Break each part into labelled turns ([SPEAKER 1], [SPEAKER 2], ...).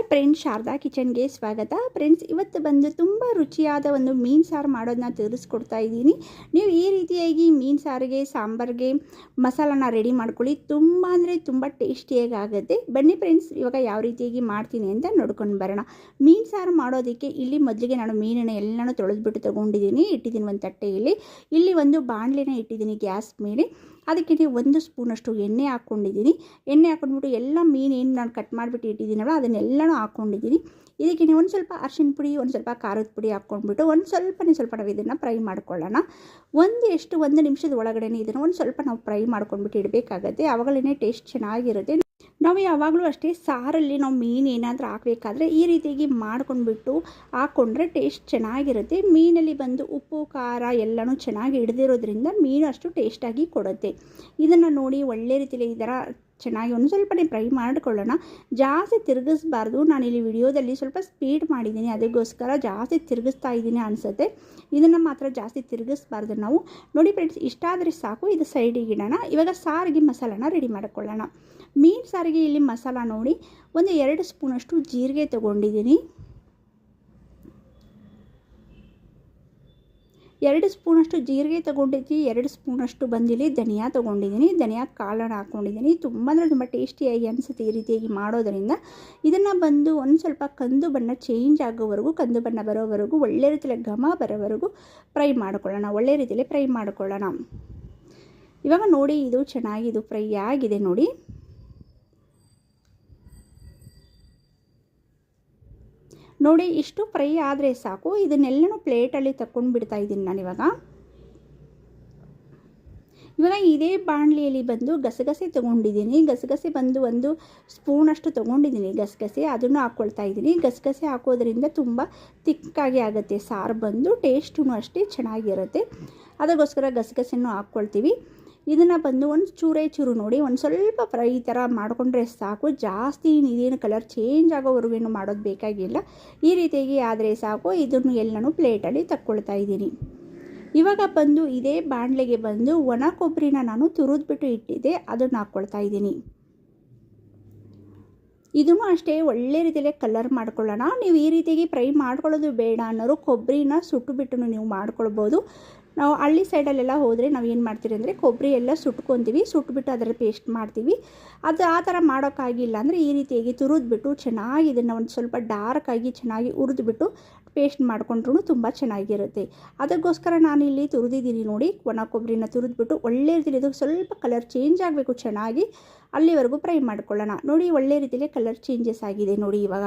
[SPEAKER 1] Hi friends, Sharada ಕಿಚನ್ಗೆ ಸ್ವಾಗತ. Friends, ಇವತ್ತು ಬಂದು ತುಂಬ ರುಚಿಯಾದ ಒಂದು ಮೀನು ಸಾರು ಮಾಡೋದನ್ನ ತಿಳಿಸ್ಕೊಡ್ತಾ ಇದ್ದೀನಿ. ನೀವು ಈ ರೀತಿಯಾಗಿ ಮೀನು ಸಾರಿಗೆ, ಸಾಂಬಾರಿಗೆ ಮಸಾಲನ ರೆಡಿ ಮಾಡ್ಕೊಳ್ಳಿ. ತುಂಬ ಅಂದರೆ ತುಂಬ ಟೇಸ್ಟಿಯಾಗಿ ಆಗುತ್ತೆ. ಬನ್ನಿ ಫ್ರೆಂಡ್ಸ್, ಇವಾಗ ಯಾವ ರೀತಿಯಾಗಿ ಮಾಡ್ತೀನಿ ಅಂತ ನೋಡ್ಕೊಂಡು ಬರೋಣ. ಮೀನು ಸಾರು ಮಾಡೋದಕ್ಕೆ ಇಲ್ಲಿ ಮೊದಲಿಗೆ ನಾನು ಮೀನನ್ನು ಎಲ್ಲನೂ ತೊಳೆದ್ಬಿಟ್ಟು ತೊಗೊಂಡಿದ್ದೀನಿ. ಇಟ್ಟಿದ್ದೀನಿ ಒಂದು ತಟ್ಟೆಯಲ್ಲಿ. ಇಲ್ಲಿ ಒಂದು ಬಾಣಲೆನ ಇಟ್ಟಿದ್ದೀನಿ ಗ್ಯಾಸ್ ಮೇಲೆ. ಅದಕ್ಕೆ ಒಂದು ಸ್ಪೂನಷ್ಟು ಎಣ್ಣೆ ಹಾಕ್ಕೊಂಡಿದ್ದೀನಿ. ಎಣ್ಣೆ ಹಾಕ್ಕೊಂಡ್ಬಿಟ್ಟು ಎಲ್ಲ ಮೀನು ಏನು ನಾನು ಕಟ್ ಮಾಡಿಬಿಟ್ಟು ಇಟ್ಟಿದ್ದೀನಲ್ಲ, ಅದನ್ನೆಲ್ಲನೂ ಹಾಕ್ಕೊಂಡಿದ್ದೀನಿ. ಇದಕ್ಕೆ ಒಂದು ಸ್ವಲ್ಪ ಅರ್ಶಿನ ಪುಡಿ, ಒಂದು ಸ್ವಲ್ಪ ಖಾರದ ಪುಡಿ ಹಾಕ್ಕೊಂಡ್ಬಿಟ್ಟು ಒಂದು ಸ್ವಲ್ಪನೇ ಸ್ವಲ್ಪ ನಾವು ಇದನ್ನು ಫ್ರೈ ಮಾಡ್ಕೊಳ್ಳೋಣ. ಒಂದು ಎಷ್ಟು ಒಂದು ನಿಮಿಷದ ಒಳಗಡೆ ಇದನ್ನು ಒಂದು ಸ್ವಲ್ಪ ನಾವು ಫ್ರೈ ಮಾಡ್ಕೊಂಡ್ಬಿಟ್ಟು ಇಡಬೇಕಾಗತ್ತೆ. ಅವಾಗಲೇ ಟೇಸ್ಟ್ ಚೆನ್ನಾಗಿರುತ್ತೆ. ನಾವು ಯಾವಾಗಲೂ ಅಷ್ಟೇ ಸಾರಲ್ಲಿ ನಾವು ಮೀನು ಏನಾದರೂ ಹಾಕಬೇಕಾದ್ರೆ ಈ ರೀತಿಯಾಗಿ ಮಾಡ್ಕೊಂಡ್ಬಿಟ್ಟು ಹಾಕ್ಕೊಂಡ್ರೆ ಟೇಸ್ಟ್ ಚೆನ್ನಾಗಿರುತ್ತೆ. ಮೀನಲ್ಲಿ ಬಂದು ಉಪ್ಪು, ಖಾರ ಎಲ್ಲನೂ ಚೆನ್ನಾಗಿ ಹಿಡ್ದಿರೋದ್ರಿಂದ ಮೀನು ಅಷ್ಟು ಟೇಸ್ಟಾಗಿ ಕೊಡುತ್ತೆ. ಇದನ್ನು ನೋಡಿ ಒಳ್ಳೆ ರೀತಿಯಲ್ಲಿ ಈ ಥರ ಚೆನ್ನಾಗಿ ಒಂದು ಸ್ವಲ್ಪನೇ ಫ್ರೈ ಮಾಡಿಕೊಳ್ಳೋಣ. ಜಾಸ್ತಿ ತಿರುಗಿಸ್ಬಾರ್ದು. ನಾನಿಲ್ಲಿ ವಿಡಿಯೋದಲ್ಲಿ ಸ್ವಲ್ಪ ಸ್ಪೀಡ್ ಮಾಡಿದ್ದೀನಿ. ಅದಕ್ಕೋಸ್ಕರ ಜಾಸ್ತಿ ತಿರುಗಿಸ್ತಾ ಇದ್ದೀನಿ ಅನಿಸುತ್ತೆ. ಇದನ್ನು ಮಾತ್ರ ಜಾಸ್ತಿ ತಿರುಗಿಸ್ಬಾರ್ದು ನಾವು. ನೋಡಿ ಫ್ರೆಂಡ್ಸ್ ಇಷ್ಟಾದರೆ ಸಾಕು. ಇದು ಸೈಡಿಗೆ ಇಡೋಣ. ಇವಾಗ ಸಾರಿಗೆ ಮಸಾಲಾನ ರೆಡಿ ಮಾಡ್ಕೊಳ್ಳೋಣ. ಮೀನು ಸಾರಿಗೆ ಇಲ್ಲಿ ಮಸಾಲ ನೋಡಿ. ಒಂದು ಎರಡು ಸ್ಪೂನಷ್ಟು ಜೀರಿಗೆ ತಗೊಂಡಿದ್ದೀನಿ. ಎರಡು ಸ್ಪೂನಷ್ಟು ಜೀರಿಗೆ ತೊಗೊಂಡಿದ್ದೀನಿ, ಎರಡು ಸ್ಪೂನಷ್ಟು ಬಂದಿಲ್ಲಿ ಧನಿಯಾ ತೊಗೊಂಡಿದ್ದೀನಿ. ಧನಿಯಾ ಕಾಳನ್ನು ಹಾಕ್ಕೊಂಡಿದ್ದೀನಿ ತುಂಬ ಅಂದರೆ ತುಂಬ ಟೇಸ್ಟಿಯಾಗಿ ಅನಿಸುತ್ತೆ ಈ ರೀತಿಯಾಗಿ ಮಾಡೋದರಿಂದ. ಇದನ್ನು ಬಂದು ಒಂದು ಸ್ವಲ್ಪ ಕಂದು ಬಣ್ಣ ಚೇಂಜ್ ಆಗೋವರೆಗೂ, ಕಂದು ಬಣ್ಣ ಬರೋವರೆಗೂ, ಒಳ್ಳೆ ರೀತಿಯಲ್ಲಿ ಘಮ ಬರೋವರೆಗೂ ಫ್ರೈ ಮಾಡ್ಕೊಳ್ಳೋಣ. ಒಳ್ಳೆ ರೀತಿಯಲ್ಲಿ ಫ್ರೈ ಮಾಡ್ಕೊಳ್ಳೋಣ. ಇವಾಗ ನೋಡಿ ಇದು ಚೆನ್ನಾಗಿ ಇದು ಫ್ರೈ ಆಗಿದೆ ನೋಡಿ. ನೋಡಿ, ಇಷ್ಟು ಫ್ರೈ ಆದರೆ ಸಾಕು. ಇದನ್ನೆಲ್ಲನೂ ಪ್ಲೇಟಲ್ಲಿ ತಕ್ಕೊಂಡು ಬಿಡ್ತಾ ಇದ್ದೀನಿ ನಾನಿವಾಗ ಇವಾಗ. ಇದೇ ಬಾಣಲಿಯಲ್ಲಿ ಬಂದು ಗಸಗಸೆ ತೊಗೊಂಡಿದ್ದೀನಿ. ಗಸಗಸೆ ಬಂದು ಒಂದು ಸ್ಪೂನಷ್ಟು ತೊಗೊಂಡಿದ್ದೀನಿ ಗಸಗಸೆ. ಅದನ್ನು ಹಾಕ್ಕೊಳ್ತಾ ಇದ್ದೀನಿ. ಗಸಗಸೆ ಹಾಕೋದ್ರಿಂದ ತುಂಬ ತಿಕ್ಕಾಗಿ ಆಗುತ್ತೆ. ಸಾರು ಬಂದು ಟೇಸ್ಟೂ ಅಷ್ಟೇ ಚೆನ್ನಾಗಿರುತ್ತೆ. ಅದಕ್ಕೋಸ್ಕರ ಗಸಗಸೆನೂ ಹಾಕ್ಕೊಳ್ತೀವಿ. ಇದನ್ನು ಬಂದು ಒಂದು ಚೂರೇ ಚೂರು ನೋಡಿ, ಒಂದು ಸ್ವಲ್ಪ ಫ್ರೈ ಥರ ಮಾಡಿಕೊಂಡ್ರೆ ಸಾಕು. ಜಾಸ್ತಿ ಇದೇನು ಕಲರ್ ಚೇಂಜ್ ಆಗೋವರೆಗೇನು ಮಾಡೋದು ಬೇಕಾಗಿಲ್ಲ. ಈ ರೀತಿಯಾಗಿ ಆದರೆ ಸಾಕು. ಇದನ್ನು ಎಲ್ಲನೂ ಪ್ಲೇಟಲ್ಲಿ ತಕ್ಕೊಳ್ತಾ ಇದ್ದೀನಿ. ಇವಾಗ ಬಂದು ಇದೇ ಬಾಣಲೆಗೆ ಬಂದು ಒಣ ಕೊಬ್ಬರಿನ ನಾನು ತುರಿದ್ಬಿಟ್ಟು ಇಟ್ಟಿದ್ದೆ. ಅದನ್ನು ಹಾಕ್ಕೊಳ್ತಾ ಇದ್ದೀನಿ. ಇದನ್ನು ಅಷ್ಟೇ ಒಳ್ಳೆ ರೀತಿಯಲ್ಲಿ ಕಲರ್ ಮಾಡ್ಕೊಳ್ಳೋಣ. ನೀವು ಈ ರೀತಿಯಾಗಿ ಫ್ರೈ ಮಾಡ್ಕೊಳ್ಳೋದು ಬೇಡ ಅನ್ನೋರು ಕೊಬ್ಬರಿನ ಸುಟ್ಟುಬಿಟ್ಟು ನೀವು ಮಾಡ್ಕೊಳ್ಬೋದು. ನಾವು ಹಳ್ಳಿ ಸೈಡಲ್ಲೆಲ್ಲ ಹೋದರೆ ನಾವು ಏನು ಮಾಡ್ತೀವಿ ಅಂದರೆ ಕೊಬ್ಬರಿ ಎಲ್ಲ ಸುಟ್ಕೊತೀವಿ, ಸುಟ್ಬಿಟ್ಟು ಅದರ ಪೇಸ್ಟ್ ಮಾಡ್ತೀವಿ. ಅದು ಆ ಥರ ಮಾಡೋಕ್ಕಾಗಿಲ್ಲ ಅಂದರೆ ಈ ರೀತಿಯಾಗಿ ತುರಿದ್ಬಿಟ್ಟು ಚೆನ್ನಾಗಿ ಇದನ್ನು ಒಂದು ಸ್ವಲ್ಪ ಡಾರ್ಕಾಗಿ ಚೆನ್ನಾಗಿ ಹುರಿದ್ಬಿಟ್ಟು ಪೇಸ್ಟ್ ಮಾಡ್ಕೊಂಡ್ರೂ ತುಂಬ ಚೆನ್ನಾಗಿರುತ್ತೆ. ಅದಕ್ಕೋಸ್ಕರ ನಾನು ಇಲ್ಲಿ ತುರಿದಿದ್ದೀನಿ ನೋಡಿ, ಒಣ ಕೊಬ್ಬರಿನ ತುರಿದ್ಬಿಟ್ಟು ಒಳ್ಳೆ ರೀತಿಯಲ್ಲಿ ಇದು ಸ್ವಲ್ಪ ಕಲರ್ ಚೇಂಜ್ ಆಗಬೇಕು ಚೆನ್ನಾಗಿ, ಅಲ್ಲಿವರೆಗೂ ಫ್ರೈ ಮಾಡ್ಕೊಳ್ಳೋಣ. ನೋಡಿ ಒಳ್ಳೆ ರೀತಿಯಲ್ಲಿ ಕಲರ್ ಚೇಂಜಸ್ ಆಗಿದೆ ನೋಡಿ ಇವಾಗ.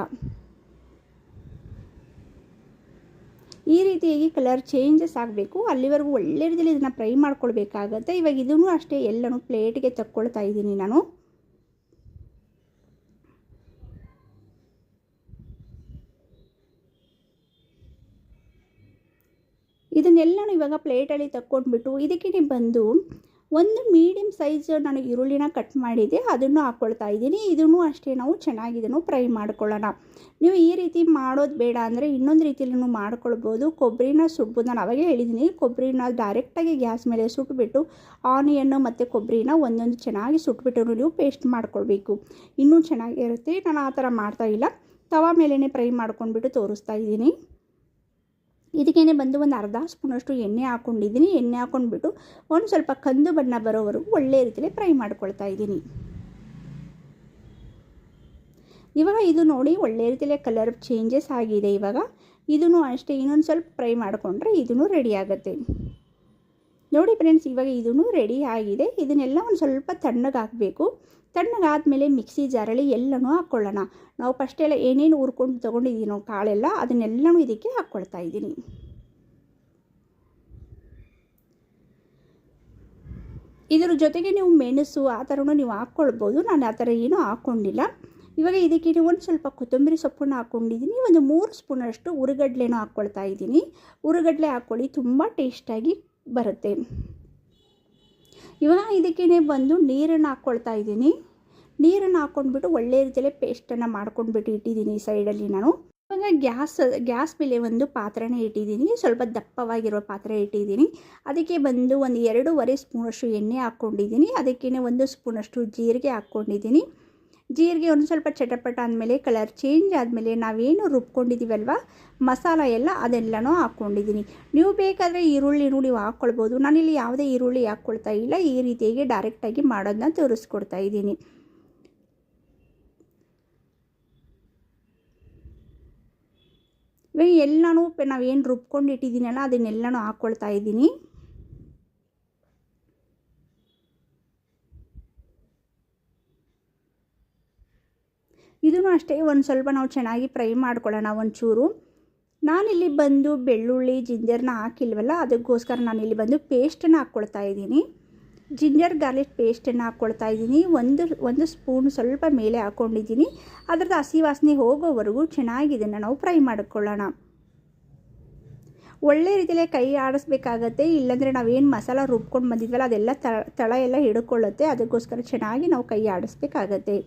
[SPEAKER 1] ಈ ರೀತಿಯಾಗಿ ಕಲರ್ ಚೇಂಜಸ್ ಆಗಬೇಕು. ಅಲ್ಲಿವರೆಗೂ ಒಳ್ಳೆ ರೀತಿಯಲ್ಲಿ ಇದನ್ನು ಫ್ರೈ ಮಾಡ್ಕೊಳ್ಬೇಕಾಗತ್ತೆ. ಇವಾಗ ಇದನ್ನು ಅಷ್ಟೇ ಎಲ್ಲನೂ ಪ್ಲೇಟ್ಗೆ ತಕ್ಕೊಳ್ತಾ ಇದ್ದೀನಿ ನಾನು. ಇದನ್ನೆಲ್ಲನೂ ಇವಾಗ ಪ್ಲೇಟಲ್ಲಿ ತಕ್ಕೊಂಡ್ಬಿಟ್ಟು ಇದಕ್ಕೆ ಬಂದು ಒಂದು ಮೀಡಿಯಮ್ ಸೈಜ್ ನಾನು ಈರುಳ್ಳಿನ ಕಟ್ ಮಾಡಿದೆ, ಅದನ್ನು ಹಾಕ್ಕೊಳ್ತಾ ಇದ್ದೀನಿ. ಇದನ್ನು ಅಷ್ಟೇ ನಾವು ಚೆನ್ನಾಗಿ ಇದನ್ನು ಫ್ರೈ ಮಾಡ್ಕೊಳ್ಳೋಣ. ನೀವು ಈ ರೀತಿ ಮಾಡೋದು ಬೇಡ ಅಂದರೆ ಇನ್ನೊಂದು ರೀತಿಯಲ್ಲೂ ಮಾಡ್ಕೊಳ್ಬೋದು. ಕೊಬ್ಬರಿನ ಸುಟ್ಬೋದು ನಾನು ಅವಾಗೇ ಹೇಳಿದ್ದೀನಿ ಕೊಬ್ಬರಿನ ಡೈರೆಕ್ಟಾಗಿ ಗ್ಯಾಸ್ ಮೇಲೆ ಸುಟ್ಬಿಟ್ಟು ಆನಿಯನ್ನು ಮತ್ತು ಕೊಬ್ಬರಿನ ಒಂದೊಂದು ಚೆನ್ನಾಗಿ ಸುಟ್ಬಿಟ್ಟು ನೀವು ಪೇಸ್ಟ್ ಮಾಡ್ಕೊಳ್ಬೇಕು. ಇನ್ನೂ ಚೆನ್ನಾಗಿರುತ್ತೆ. ನಾನು ಆ ಥರ ಮಾಡ್ತಾ ಇಲ್ಲ. ತವಾ ಮೇಲೇ ಫ್ರೈ ಮಾಡ್ಕೊಂಡ್ಬಿಟ್ಟು ತೋರಿಸ್ತಾ ಇದ್ದೀನಿ. ಇದಕ್ಕೇನೆ ಬಂದು ಒಂದು ಅರ್ಧ ಸ್ಪೂನಷ್ಟು ಎಣ್ಣೆ ಹಾಕ್ಕೊಂಡಿದ್ದೀನಿ. ಎಣ್ಣೆ ಹಾಕ್ಕೊಂಡ್ಬಿಟ್ಟು ಒಂದು ಸ್ವಲ್ಪ ಕಂದು ಬಣ್ಣ ಬರೋವರೆಗೂ ಒಳ್ಳೆ ರೀತಿಯಲ್ಲಿ ಫ್ರೈ ಮಾಡ್ಕೊಳ್ತಾ ಇದ್ದೀನಿ. ಇವಾಗ ಇದು ನೋಡಿ ಒಳ್ಳೆ ರೀತಿಯಲ್ಲಿ ಕಲರ್ ಚೇಂಜಸ್ ಆಗಿದೆ ಇವಾಗ. ಇದನ್ನು ಅಷ್ಟೇ ಇನ್ನೊಂದು ಸ್ವಲ್ಪ ಫ್ರೈ ಮಾಡಿಕೊಂಡ್ರೆ ಇದೂ ರೆಡಿ ಆಗುತ್ತೆ. ನೋಡಿ ಫ್ರೆಂಡ್ಸ್, ಇವಾಗ ಇದೂ ರೆಡಿ ಆಗಿದೆ. ಇದನ್ನೆಲ್ಲ ಒಂದು ಸ್ವಲ್ಪ ತಣ್ಣಗೆ ಹಾಕಬೇಕು. ತಣ್ಣಗಾದಮೇಲೆ ಮಿಕ್ಸಿ ಜಾರಲ್ಲಿ ಎಲ್ಲನೂ ಹಾಕ್ಕೊಳ್ಳೋಣ. ನಾವು ಫಸ್ಟೆಲ್ಲ ಏನೇನು ಹುರ್ಕೊಂಡು ತೊಗೊಂಡಿದ್ದೀನೋ ಕಾಳೆಲ್ಲ, ಅದನ್ನೆಲ್ಲನೂ ಇದಕ್ಕೆ ಹಾಕ್ಕೊಳ್ತಾ ಇದ್ದೀನಿ. ಇದರ ಜೊತೆಗೆ ನೀವು ಮೆಣಸು ಆ ಥರನೂ ನೀವು ಹಾಕ್ಕೊಳ್ಬೋದು. ನಾನು ಆ ಥರ ಏನೂ ಹಾಕ್ಕೊಂಡಿಲ್ಲ. ಇವಾಗ ಇದಕ್ಕೆ ಒಂದು ಸ್ವಲ್ಪ ಕೊತ್ತಂಬರಿ ಸೊಪ್ಪನ್ನು ಹಾಕ್ಕೊಂಡಿದ್ದೀನಿ ಒಂದು ಮೂರು ಸ್ಪೂನಷ್ಟು ಉರುಗಡ್ಲೆನೂ ಹಾಕ್ಕೊಳ್ತಾ ಇದ್ದೀನಿ. ಉರುಗಡ್ಲೆ ಹಾಕ್ಕೊಳ್ಳಿ. ತುಂಬ ಟೇಸ್ಟಾಗಿ ಬರುತ್ತೆ. ಇವಾಗ ಇದಕ್ಕೇ ಬಂದು ನೀರನ್ನು ಹಾಕ್ಕೊಳ್ತಾ ಇದ್ದೀನಿ. ನೀರನ್ನು ಹಾಕ್ಕೊಂಡ್ಬಿಟ್ಟು ಒಳ್ಳೆ ರೀತಿಯಲ್ಲೇ ಪೇಸ್ಟನ್ನು ಮಾಡ್ಕೊಂಡ್ಬಿಟ್ಟು ಇಟ್ಟಿದ್ದೀನಿ ಸೈಡಲ್ಲಿ ನಾನು. ಇವಾಗ ಗ್ಯಾಸ್ ಗ್ಯಾಸ್ ಮೇಲೆ ಒಂದು ಪಾತ್ರೆನೇ ಇಟ್ಟಿದ್ದೀನಿ. ಸ್ವಲ್ಪ ದಪ್ಪವಾಗಿರೋ ಪಾತ್ರೆ ಇಟ್ಟಿದ್ದೀನಿ. ಅದಕ್ಕೆ ಬಂದು ಒಂದು ಎರಡೂವರೆ ಸ್ಪೂನಷ್ಟು ಎಣ್ಣೆ ಹಾಕ್ಕೊಂಡಿದ್ದೀನಿ ಅದಕ್ಕೇ ಒಂದು ಸ್ಪೂನಷ್ಟು ಜೀರಿಗೆ ಹಾಕ್ಕೊಂಡಿದ್ದೀನಿ ಜೀರಿಗೆ ಒಂದು ಸ್ವಲ್ಪ ಚಟಪಟ ಆದಮೇಲೆ ಕಲರ್ ಚೇಂಜ್ ಆದಮೇಲೆ ನಾವೇನು ರುಬ್ಕೊಂಡಿದ್ದೀವಲ್ವ ಮಸಾಲ ಎಲ್ಲ ಅದೆಲ್ಲನೂ ಹಾಕ್ಕೊಂಡಿದ್ದೀನಿ ನೀವು ಬೇಕಾದರೆ ಈರುಳ್ಳಿನೂ ನೀವು ಹಾಕ್ಕೊಳ್ಬೋದು. ನಾನಿಲ್ಲಿ ಯಾವುದೇ ಈರುಳ್ಳಿ ಹಾಕ್ಕೊಳ್ತಾ ಇಲ್ಲ. ಈ ರೀತಿಯಾಗಿ ಡೈರೆಕ್ಟಾಗಿ ಮಾಡೋದನ್ನ ತೋರಿಸ್ಕೊಡ್ತಾ ಇದ್ದೀನಿ. ಎಲ್ಲನೂ ನಾವೇನು ರುಬ್ಕೊಂಡು ಇಟ್ಟಿದ್ದೀನಲ್ಲ ಅದನ್ನೆಲ್ಲನೂ ಹಾಕ್ಕೊಳ್ತಾ ಇದ್ದೀನಿ. ಇದನ್ನು ಅಷ್ಟೇ ಒಂದು ಸ್ವಲ್ಪ ನಾವು ಚೆನ್ನಾಗಿ ಫ್ರೈ ಮಾಡ್ಕೊಳ್ಳೋಣ ಒಂಚೂರು. ನಾನಿಲ್ಲಿ ಬಂದು ಬೆಳ್ಳುಳ್ಳಿ, ಜಿಂಜರ್ನ ಹಾಕಿಲ್ವಲ್ಲ, ಅದಕ್ಕೋಸ್ಕರ ನಾನಿಲ್ಲಿ ಬಂದು ಪೇಸ್ಟನ್ನು ಹಾಕ್ಕೊಳ್ತಾ ಇದ್ದೀನಿ. ಜಿಂಜರ್, ಗಾರ್ಲಿಕ್ ಪೇಸ್ಟನ್ನು ಹಾಕ್ಕೊಳ್ತಾ ಇದ್ದೀನಿ. ಒಂದು ಒಂದು ಸ್ಪೂನ್ ಸ್ವಲ್ಪ ಮೇಲೆ ಹಾಕ್ಕೊಂಡಿದ್ದೀನಿ ಅದರದ್ದು ಹಸಿ ವಾಸನೆ ಹೋಗೋವರೆಗೂ ಚೆನ್ನಾಗಿ ಇದನ್ನು ನಾವು ಫ್ರೈ ಮಾಡ್ಕೊಳ್ಳೋಣ. ಒಳ್ಳೆ ರೀತಿಯಲ್ಲೇ ಕೈ ಆಡಿಸ್ಬೇಕಾಗತ್ತೆ. ಇಲ್ಲಾಂದರೆ ನಾವೇನು ಮಸಾಲ ರುಬ್ಕೊಂಡು ಬಂದಿದ್ವಲ್ಲ, ಅದೆಲ್ಲ ತಳ ಎಲ್ಲ ಹಿಡ್ಕೊಳ್ಳುತ್ತೆ. ಅದಕ್ಕೋಸ್ಕರ ಚೆನ್ನಾಗಿ ನಾವು ಕೈ ಆಡಿಸ್ಬೇಕಾಗತ್ತೆ.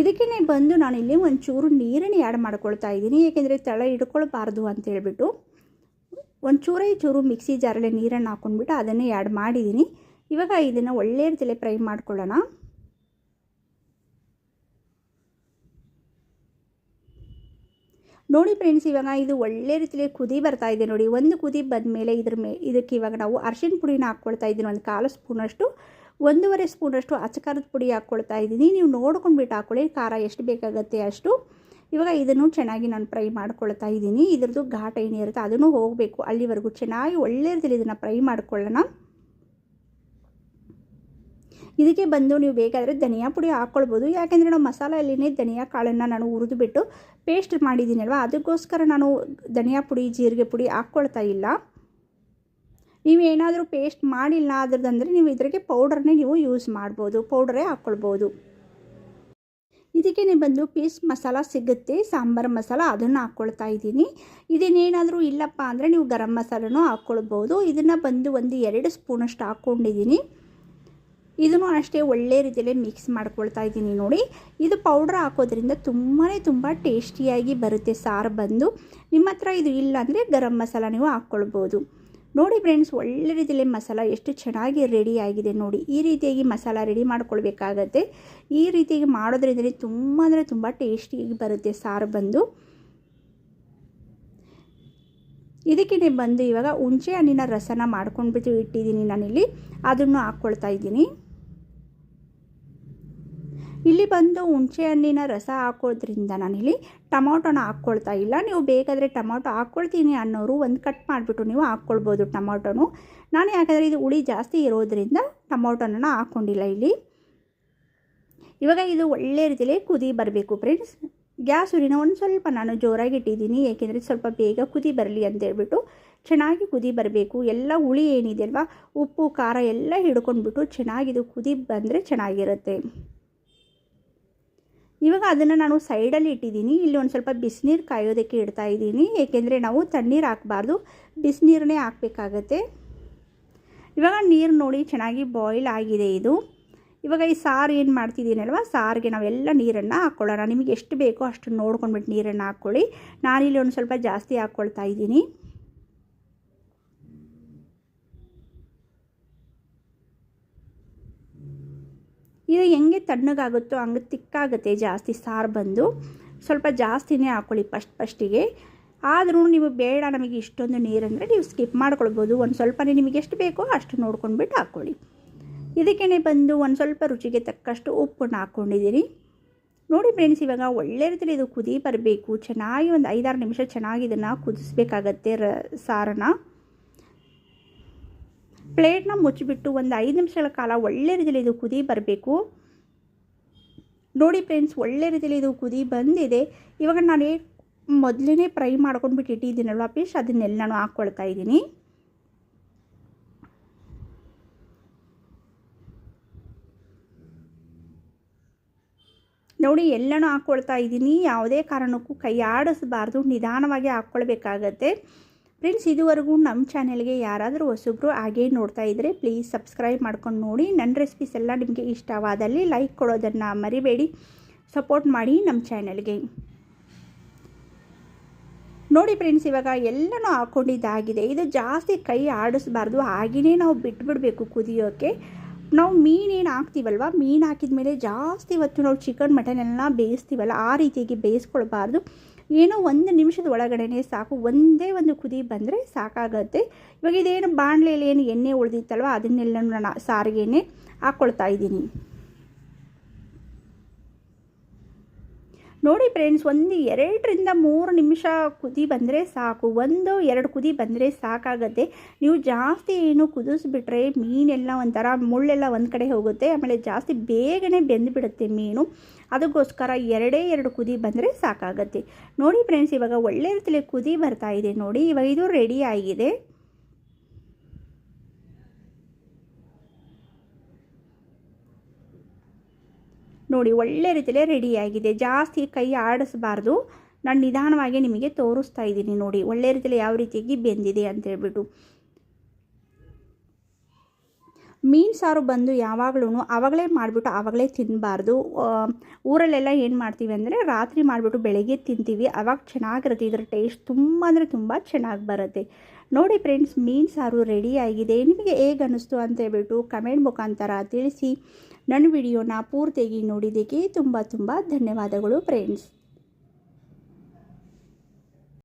[SPEAKER 1] ಇದಕ್ಕೆ ಬಂದು ನಾನು ನಾನಿಲ್ಲಿ ಒಂಚೂರು ನೀರನ್ನು ಆ್ಯಡ್ ಮಾಡ್ಕೊಳ್ತಾ ಇದ್ದೀನಿ. ಏಕೆಂದರೆ ತಳ ಹಿಡ್ಕೊಳ್ಬಾರ್ದು ಅಂತ ಹೇಳಿಬಿಟ್ಟು ಒಂಚೂರೇ ಚೂರು ಮಿಕ್ಸಿ ಜಾರಲ್ಲಿ ನೀರನ್ನು ಹಾಕ್ಕೊಂಡ್ಬಿಟ್ಟು ಅದನ್ನೇ ಆ್ಯಡ್ ಮಾಡಿದ್ದೀನಿ. ಇವಾಗ ಇದನ್ನು ಒಳ್ಳೆಯ ರೀತಿಯಲ್ಲಿ ಫ್ರೈ ಮಾಡ್ಕೊಳ್ಳೋಣ. ನೋಡಿ ಫ್ರೆಂಡ್ಸ್ ಇವಾಗ ಇದು ಒಳ್ಳೆ ರೀತಿಯಲ್ಲಿ ಕುದಿ ಬರ್ತಾ ಇದೆ ನೋಡಿ. ಒಂದು ಕುದಿ ಬಂದಮೇಲೆ ಇದ್ರ ಮೇ ಇದಕ್ಕೆ ಇವಾಗ ನಾವು ಅರ್ಶಿನ ಪುಡಿನ ಹಾಕ್ಕೊಳ್ತಾ ಇದ್ದೀನಿ. ಒಂದು ಕಾಲು ಸ್ಪೂನಷ್ಟು ಒಂದೂವರೆ ಸ್ಪೂನಷ್ಟು ಅಚ್ಚಕಾರದ ಪುಡಿ ಹಾಕ್ಕೊಳ್ತಾ ಇದ್ದೀನಿ. ನೀವು ನೋಡ್ಕೊಂಡ್ಬಿಟ್ಟು ಹಾಕ್ಕೊಳ್ಳಿ. ಖಾರ ಎಷ್ಟು ಬೇಕಾಗುತ್ತೆ ಅಷ್ಟು. ಇವಾಗ ಇದನ್ನು ಚೆನ್ನಾಗಿ ನಾನು ಫ್ರೈ ಮಾಡ್ಕೊಳ್ತಾ ಇದ್ದೀನಿ. ಇದ್ರದ್ದು ಘಾಟ ಏನಿರುತ್ತೆ ಅದನ್ನು ಹೋಗಬೇಕು. ಅಲ್ಲಿವರೆಗೂ ಚೆನ್ನಾಗಿ ಒಳ್ಳೆ ರೀತಿಯಲ್ಲಿ ಇದನ್ನು ಫ್ರೈ ಮಾಡ್ಕೊಳ್ಳೋಣ. ಇದಕ್ಕೆ ಬಂದು ನೀವು ಬೇಕಾದರೆ ಧನಿಯಾ ಪುಡಿ ಹಾಕ್ಕೊಳ್ಬೋದು. ಯಾಕೆಂದರೆ ನಾವು ಮಸಾಲೆಯಲ್ಲಿನೇ ಧನಿಯಾ ಕಾಳನ್ನು ನಾನು ಹುರಿದುಬಿಟ್ಟು ಪೇಸ್ಟ್ ಮಾಡಿದ್ದೀನಲ್ವ, ಅದಕ್ಕೋಸ್ಕರ ನಾನು ಧನಿಯಾ ಪುಡಿ, ಜೀರಿಗೆ ಪುಡಿ ಹಾಕ್ಕೊಳ್ತಾ ಇಲ್ಲ. ನೀವೇನಾದರೂ ಪೇಸ್ಟ್ ಮಾಡಿಲ್ಲ ಅದ್ರದ್ದಂದರೆ ನೀವು ಇದಕ್ಕೆ ಪೌಡರ್ನೇ ನೀವು ಯೂಸ್ ಮಾಡ್ಬೋದು ಪೌಡರೇ ಹಾಕ್ಕೊಳ್ಬೋದು ಇದಕ್ಕೆ ಬಂದು ಪೀಸ್ ಮಸಾಲ ಸಿಗುತ್ತೆ, ಸಾಂಬಾರು ಮಸಾಲ ಅದನ್ನು ಹಾಕ್ಕೊಳ್ತಾ ಇದ್ದೀನಿ. ಇದನ್ನೇನಾದರೂ ಇಲ್ಲಪ್ಪ ಅಂದರೆ ನೀವು ಗರಂ ಮಸಾಲನೂ ಹಾಕ್ಕೊಳ್ಬೋದು ಇದನ್ನು ಬಂದು ಒಂದು ಎರಡು ಸ್ಪೂನಷ್ಟು ಹಾಕ್ಕೊಂಡಿದ್ದೀನಿ ಇದನ್ನು ಅಷ್ಟೇ ಒಳ್ಳೆ ರೀತಿಯಲ್ಲಿ ಮಿಕ್ಸ್ ಮಾಡ್ಕೊಳ್ತಾ ಇದ್ದೀನಿ ನೋಡಿ. ಇದು ಪೌಡ್ರ್ ಹಾಕೋದ್ರಿಂದ ತುಂಬಾ ತುಂಬ ಟೇಸ್ಟಿಯಾಗಿ ಬರುತ್ತೆ ಸಾರು ಬಂದು. ನಿಮ್ಮ ಇದು ಇಲ್ಲ ಅಂದರೆ ಗರಂ ಮಸಾಲ ನೀವು ಹಾಕ್ಕೊಳ್ಬೋದು ನೋಡಿ ಫ್ರೆಂಡ್ಸ್ ಒಳ್ಳೆ ರೀತಿಯಲ್ಲಿ ಮಸಾಲ ಎಷ್ಟು ಚೆನ್ನಾಗಿ ರೆಡಿ ಆಗಿದೆ ನೋಡಿ. ಈ ರೀತಿಯಾಗಿ ಮಸಾಲ ರೆಡಿ ಮಾಡ್ಕೊಳ್ಬೇಕಾಗತ್ತೆ. ಈ ರೀತಿಯಾಗಿ ಮಾಡೋದ್ರಿಂದ ತುಂಬ ಅಂದರೆ ತುಂಬ ಟೇಸ್ಟಿಯಾಗಿ ಬರುತ್ತೆ ಸಾರು ಬಂದು. ಇದಕ್ಕೆ ಬಂದು ಇವಾಗ ಹುಣಸೆ ಹಣ್ಣಿನ ರಸನ ಮಾಡ್ಕೊಂಡ್ಬಿಟ್ಟು ಇಟ್ಟಿದ್ದೀನಿ ನಾನಿಲ್ಲಿ. ಅದನ್ನು ಹಾಕ್ಕೊಳ್ತಾ ಇದ್ದೀನಿ. ಇಲ್ಲಿ ಬಂದು ಹುಣಸೆ ಹಣ್ಣಿನ ರಸ ಹಾಕೋದ್ರಿಂದ ನಾನಿಲ್ಲಿ ಟೊಮೊಟೊನ ಹಾಕ್ಕೊಳ್ತಾ ಇಲ್ಲ. ನೀವು ಬೇಕಾದರೆ ಟೊಮೊಟೊ ಹಾಕ್ಕೊಳ್ತೀನಿ ಅನ್ನೋರು ಒಂದು ಕಟ್ ಮಾಡಿಬಿಟ್ಟು ನೀವು ಹಾಕ್ಕೊಳ್ಬೋದು ಟೊಮೊಟೊನು. ನಾನು ಯಾಕಂದರೆ ಇದು ಹುಳಿ ಜಾಸ್ತಿ ಇರೋದ್ರಿಂದ ಟೊಮೊಟೊನ ಹಾಕ್ಕೊಂಡಿಲ್ಲ ಇಲ್ಲಿ. ಇವಾಗ ಇದು ಒಳ್ಳೆ ರೀತಿಯಲ್ಲಿ ಕುದಿ ಬರಬೇಕು ಫ್ರೆಂಡ್ಸ್. ಗ್ಯಾಸ್ ಉರಿನ ಒಂದು ಸ್ವಲ್ಪ ನಾನು ಜೋರಾಗಿ ಇಟ್ಟಿದ್ದೀನಿ ಏಕೆಂದರೆ ಸ್ವಲ್ಪ ಬೇಗ ಕುದಿ ಬರಲಿ ಅಂತೇಳ್ಬಿಟ್ಟು ಚೆನ್ನಾಗಿ ಕುದಿ ಬರಬೇಕು. ಎಲ್ಲ ಹುಳಿ ಏನಿದೆ ಅಲ್ವಾ, ಉಪ್ಪು, ಖಾರ ಎಲ್ಲ ಹಿಡ್ಕೊಂಡ್ಬಿಟ್ಟು ಚೆನ್ನಾಗಿದು ಕುದಿ ಬಂದರೆ ಚೆನ್ನಾಗಿರುತ್ತೆ. ಇವಾಗ ಅದನ್ನು ನಾನು ಸೈಡಲ್ಲಿ ಇಟ್ಟಿದ್ದೀನಿ. ಇಲ್ಲಿ ಒಂದು ಸ್ವಲ್ಪ ಬಿಸಿನೀರು ಕಾಯೋದಕ್ಕೆ ಇಡ್ತಾ ಇದ್ದೀನಿ. ಏಕೆಂದರೆ ನಾವು ತಣ್ಣೀರು ಹಾಕಬಾರ್ದು. ಬಿಸಿನೀರನ್ನೇ ಹಾಕಬೇಕಾಗತ್ತೆ. ಇವಾಗ ನೀರು ನೋಡಿ ಚೆನ್ನಾಗಿ ಬಾಯ್ಲ್ ಆಗಿದೆ ಇದು. ಇವಾಗ ಈ ಸಾರು ಏನು ಮಾಡ್ತಿದ್ದೀನಲ್ವ? ಸಾರಿಗೆ ನಾವೆಲ್ಲ ನೀರನ್ನು ಹಾಕ್ಕೊಳ್ಳೋಣ ನಿಮಗೆ ಎಷ್ಟು ಬೇಕೋ ಅಷ್ಟು ನೋಡ್ಕೊಂಡ್ಬಿಟ್ಟು ನೀರನ್ನು ಹಾಕ್ಕೊಳ್ಳಿ ನಾನಿಲ್ಲಿ ಒಂದು ಸ್ವಲ್ಪ ಜಾಸ್ತಿ ಹಾಕ್ಕೊಳ್ತಾ ಇದ್ದೀನಿ. ಇದು ಹೆಂಗೆ ತಣ್ಣಗಾಗುತ್ತೋ ಹಂಗೆ ತಿಕ್ಕಾಗುತ್ತೆ ಜಾಸ್ತಿ ಸಾರು ಬಂದು. ಸ್ವಲ್ಪ ಜಾಸ್ತಿನೇ ಹಾಕ್ಕೊಳ್ಳಿ ಫಸ್ಟ್, ಫಸ್ಟಿಗೆ. ಆದರೂ ನೀವು ಬೇಡ ನಮಗೆ ಇಷ್ಟೊಂದು ನೀರಂದರೆ ನೀವು ಸ್ಕಿಪ್ ಮಾಡ್ಕೊಳ್ಬೋದು. ಒಂದು ಸ್ವಲ್ಪನೇ ನಿಮಗೆ ಎಷ್ಟು ಬೇಕೋ ಅಷ್ಟು ನೋಡ್ಕೊಂಡ್ಬಿಟ್ಟು ಹಾಕ್ಕೊಳ್ಳಿ ಇದಕ್ಕೇ ಬಂದು ಒಂದು ಸ್ವಲ್ಪ ರುಚಿಗೆ ತಕ್ಕಷ್ಟು ಉಪ್ಪನ್ನು ಹಾಕ್ಕೊಂಡಿದ್ದೀನಿ ನೋಡಿ ಫ್ರೆಂಡ್ಸ್, ಇವಾಗ ಒಳ್ಳೆ ರೀತಿಯಲ್ಲಿ ಇದು ಕುದಿ ಬರಬೇಕು. ಚೆನ್ನಾಗಿ ಒಂದು ಐದಾರು ನಿಮಿಷ ಚೆನ್ನಾಗಿ ಇದನ್ನು ಕುದಿಸ್ಬೇಕಾಗತ್ತೆ ರ ಸಾರನ್ನು. ಪ್ಲೇಟ್ನ ಮುಚ್ಚಿಬಿಟ್ಟು ಒಂದು ಐದು ನಿಮಿಷಗಳ ಕಾಲ ಒಳ್ಳೆ ರೀತಿಯಲ್ಲಿ ಇದು ಕುದಿ ಬರಬೇಕು. ನೋಡಿ ಫ್ರೆಂಡ್ಸ್, ಒಳ್ಳೆ ರೀತಿಯಲ್ಲಿ ಇದು ಕುದಿ ಬಂದಿದೆ. ಇವಾಗ ನಾನು ಮೊದಲೇ ಫ್ರೈ ಮಾಡ್ಕೊಂಡ್ಬಿಟ್ಟು ಇಟ್ಟಿದ್ದೀನಲ್ವ ಅದನ್ನೆಲ್ಲ ನಾನು ಹಾಕ್ಕೊಳ್ತಾ ಇದ್ದೀನಿ. ನೋಡಿ, ಎಲ್ಲನೂ ಹಾಕ್ಕೊಳ್ತಾ ಇದ್ದೀನಿ. ಯಾವುದೇ ಕಾರಣಕ್ಕೂ ಕೈ ಆಡಿಸಬಾರ್ದು. ನಿಧಾನವಾಗಿ ಹಾಕ್ಕೊಳ್ಬೇಕಾಗತ್ತೆ. ಫ್ರೆಂಡ್ಸ್ ಇದುವರೆಗೂ ನಮ್ಮ ಚಾನೆಲ್ಗೆ ಯಾರಾದರೂ ಹೊಸಬ್ರು ಹಾಗೇ ನೋಡ್ತಾ ಇದ್ದರೆ ಪ್ಲೀಸ್ ಸಬ್ಸ್ಕ್ರೈಬ್ ಮಾಡ್ಕೊಂಡು ನೋಡಿ. ನನ್ನ ರೆಸಿಪೀಸ್ ಎಲ್ಲ ನಿಮಗೆ ಇಷ್ಟವಾದಲ್ಲಿ ಲೈಕ್ ಕೊಡೋದನ್ನು ಮರಿಬೇಡಿ. ಸಪೋರ್ಟ್ ಮಾಡಿ ನಮ್ಮ ಚಾನೆಲ್ಗೆ ನೋಡಿ ಫ್ರೆಂಡ್ಸ್ ಇವಾಗ ಎಲ್ಲನೂ ಹಾಕ್ಕೊಂಡಿದ್ದಾಗಿದೆ ಇದು ಜಾಸ್ತಿ ಕೈ ಆಡಿಸ್ಬಾರ್ದು. ಹಾಗೆಯೇ ನಾವು ಬಿಟ್ಬಿಡಬೇಕು ಕುದಿಯೋಕ್ಕೆ ನಾವು ಮೀನೇನು ಹಾಕ್ತೀವಲ್ವ? ಮೀನು ಹಾಕಿದ ಮೇಲೆ ಜಾಸ್ತಿ ಹೊತ್ತು ನಾವು ಚಿಕನ್ ಮಟನ್ ಎಲ್ಲ ಬೇಯಿಸ್ತೀವಲ್ಲ, ಆ ರೀತಿಯಾಗಿ ಬೇಯಿಸ್ಕೊಳ್ಬಾರ್ದು. ಏನೋ ಒಂದು ನಿಮಿಷದ ಒಳಗಡೆ ಸಾಕು. ಒಂದೇ ಒಂದು ಕುದಿ ಬಂದರೆ ಸಾಕಾಗತ್ತೆ. ಇವಾಗ ಇದೇನು ಬಾಣಲೆಯಲ್ಲಿ ಏನು ಎಣ್ಣೆ ಉಳಿದಿತ್ತಲ್ವ ಅದನ್ನೆಲ್ಲ ನಾನು ಸಾರಿಗೆನೆ ಹಾಕ್ಕೊಳ್ತಾ ಇದ್ದೀನಿ. ನೋಡಿ ಫ್ರೆಂಡ್ಸ್ ಒಂದು ಎರಡರಿಂದ ಮೂರು ನಿಮಿಷ ಕುದಿ ಬಂದರೆ ಸಾಕು. ಒಂದು, ಎರಡು ಕುದಿ ಬಂದರೆ ಸಾಕಾಗತ್ತೆ. ನೀವು ಜಾಸ್ತಿ ಏನು ಕುದಿಸ್ಬಿಟ್ರೆ ಮೀನೆಲ್ಲ ಒಂಥರ ಮುಳ್ಳೆಲ್ಲ ಒಂದು ಕಡೆ ಹೋಗುತ್ತೆ. ಆಮೇಲೆ ಜಾಸ್ತಿ ಬೇಗನೆ ಬೆಂದುಬಿಡುತ್ತೆ ಮೀನು. ಅದಕ್ಕೋಸ್ಕರ ಎರಡೇ ಎರಡು ಕುದಿ ಬಂದರೆ ಸಾಕಾಗತ್ತೆ. ನೋಡಿ ಫ್ರೆಂಡ್ಸ್ ಇವಾಗ ಒಳ್ಳೆ ರೀತಿಯಲ್ಲಿ ಕುದಿ ಬರ್ತಾ ಇದೆ. ನೋಡಿ, ಇವಾಗ ಇದು ರೆಡಿ ಆಗಿದೆ. ನೋಡಿ, ಒಳ್ಳೆ ರೀತಿಯಲ್ಲೇ ರೆಡಿಯಾಗಿದೆ ಜಾಸ್ತಿ ಕೈ ಆಡಿಸ್ಬಾರ್ದು. ನಾನು ನಿಧಾನವಾಗಿ ನಿಮಗೆ ತೋರಿಸ್ತಾ ಇದ್ದೀನಿ ನೋಡಿ, ಒಳ್ಳೆ ರೀತಿಯಲ್ಲಿ ಯಾವ ರೀತಿಯಾಗಿ ಬೆಂದಿದೆ ಅಂತ ಹೇಳ್ಬಿಟ್ಟು. ಮೀನು ಸಾರು ಬಂದು ಯಾವಾಗಲೂ ಆವಾಗಲೇ ಮಾಡಿಬಿಟ್ಟು ಆವಾಗಲೇ ತಿನ್ನಬಾರ್ದು ಊರಲ್ಲೆಲ್ಲ ಏನು ಮಾಡ್ತೀವಿ ಅಂದರೆ ರಾತ್ರಿ ಮಾಡಿಬಿಟ್ಟು ಬೆಳಗ್ಗೆ ತಿಂತೀವಿ. ಆವಾಗ ಚೆನ್ನಾಗಿರುತ್ತೆ. ಇದರ ಟೇಸ್ಟ್ ತುಂಬ ಅಂದರೆ ತುಂಬ ಚೆನ್ನಾಗಿ ಬರುತ್ತೆ. ನೋಡಿ ಫ್ರೆಂಡ್ಸ್ ಮೀನು ಸಾರು ರೆಡಿಯಾಗಿದೆ ನಿಮಗೆ ಹೇಗೆ ಅನ್ನಿಸ್ತು ಅಂತ ಹೇಳ್ಬಿಟ್ಟು ಕಮೆಂಟ್ ಮುಖಾಂತರ ತಿಳಿಸಿ. ನನ್ನ ವಿಡಿಯೋನ ಪೂರ್ತಿಯಾಗಿ ನೋಡಿದ್ದಕ್ಕೆ ತುಂಬ ತುಂಬ ಧನ್ಯವಾದಗಳು ಫ್ರೆಂಡ್ಸ್